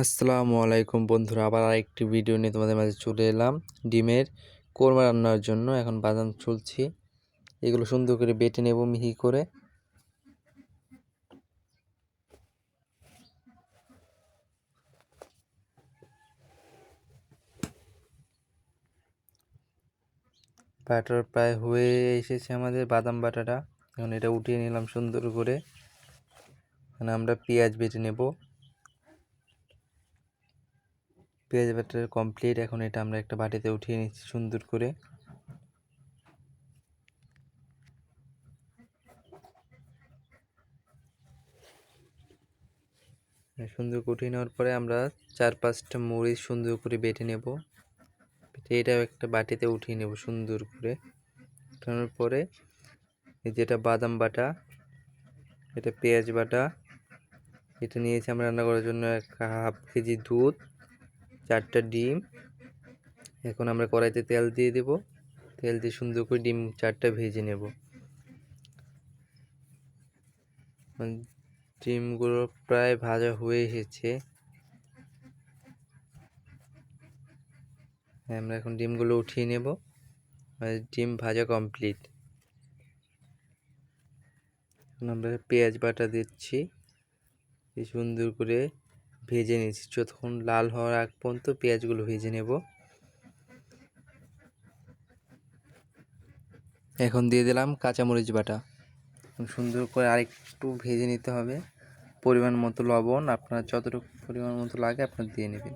আসসালামু আলাইকুম বন্ধুরা, আবার আরেকটি ভিডিও নিয়ে তোমাদের মাঝে চলে এলাম। ডিমের কোরমা রান্নার জন্য এখন বাদাম চলছি এগুলো সুন্দর করে বেটে নেব মিহি করে। বাটার প্রায় হয়ে এসেছে আমাদের বাদাম বাটাটা। এখন এটা উঠিয়ে নিলাম সুন্দর করে। আমরা পেঁয়াজ বেটে নেব। পেঁয়াজ বাটার কমপ্লিট এখন এটা আমরা একটা বাটিতে উঠিয়ে নিচ্ছি সুন্দর করে। সুন্দর করে উঠিয়ে নেওয়ার পরে আমরা চার পাঁচটা মরিচ সুন্দর করে বেটে নেব। বেটে এটাও একটা বাটিতে উঠিয়ে নেব সুন্দর করে। উঠানোর পরে যেটা বাদাম বাটা, এটা পেঁয়াজ বাটা, এটা নিয়েছি আমরা রান্না করার জন্য এক হাফ কেজি দুধ। চারটা ডিম। এখন আমরা কড়াইতে তেল দিয়ে দেব। তেল দিয়ে সুন্দর করে ডিম চারটা ভেজে নেব। ডিমগুলো প্রায় ভাজা হয়ে এসেছে। আমরা এখন ডিমগুলো উঠিয়ে নেব। ডিম ভাজা কমপ্লিট। আমরা পেঁয়াজ বাটা দিচ্ছি। সুন্দর করে ভেজে নিয়েছি। যতক্ষণ লাল হওয়ার আগ পর্যন্ত পেঁয়াজগুলো ভেজে নেব। এখন দিয়ে দিলাম কাঁচামরিচ বাটা। সুন্দর করে আরেকটু ভেজে নিতে হবে। পরিমাণ মতো লবণ, আপনার যতটুকু পরিমাণ মতো লাগে আপনার দিয়ে নেবেন।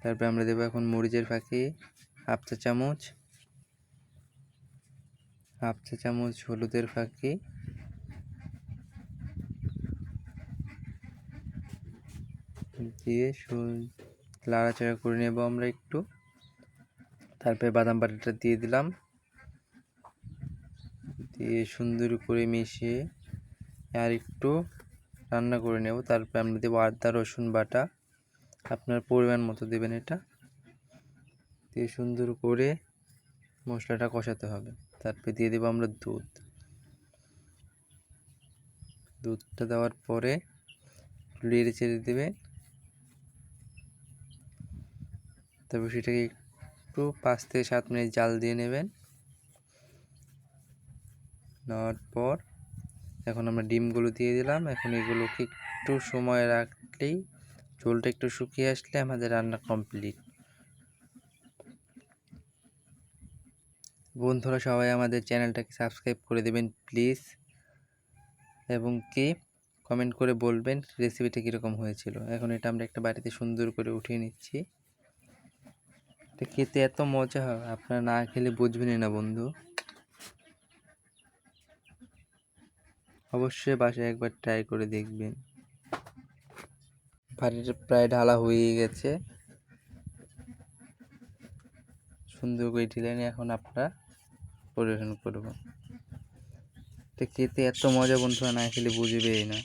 তারপরে আমরা দেবো এখন মরিচের ফাঁকি হাফ চা চামচ। হাফ চা চামচ হলুদের ফাঁকি দিয়ে লাড়াচাড়া করে নেব আমরা একটু। তারপরে বাদাম বাটাটা দিয়ে দিলাম। দিয়ে সুন্দর করে মিশিয়ে আর একটু রান্না করে নেব। তারপরে আমরা দেবো আদা, রসুন বাটা। আপনার পরিমাণ মতো দেবেন এটা। দিয়ে সুন্দর করে মশলাটা কষাতে হবে। তারপরে দিয়ে দেবো আমরা দুধ। দুধটা দেওয়ার পরে নেড়ে চেড়ে দেবেন। তারপর সেটাকে একটু পাঁচ থেকে সাত মিনিট জাল দিয়ে নেবেন। নেওয়ার পর এখন আমরা ডিমগুলো দিয়ে দিলাম। এখন এগুলোকে একটু সময় রাখলেই ঝোলটা একটু শুকিয়ে আসলে আমাদের রান্না কমপ্লিট। বন্ধুরা, সবাই আমাদের চ্যানেলটাকে সাবস্ক্রাইব করে দেবেন প্লিজ। এবং কি কমেন্ট করে বলবেন রেসিপিটা কীরকম হয়েছিল। এখন এটা আমরা একটা বাড়িতে সুন্দর করে উঠিয়ে নিচ্ছি। এটা খেতে এত মজা হয় আপনারা না খেলে বুঝবেনই না বন্ধু। অবশ্যই বাসায় একবার ট্রাই করে দেখবেন। বাড়িটা প্রায় ঢালা হয়ে গেছে। সুন্দর করে ঢেলে নিয়ে এখন আপনারা পরিবেশন করব। এটা খেতে এত মজা বন্ধুরা, না খেলে বুঝবেই না।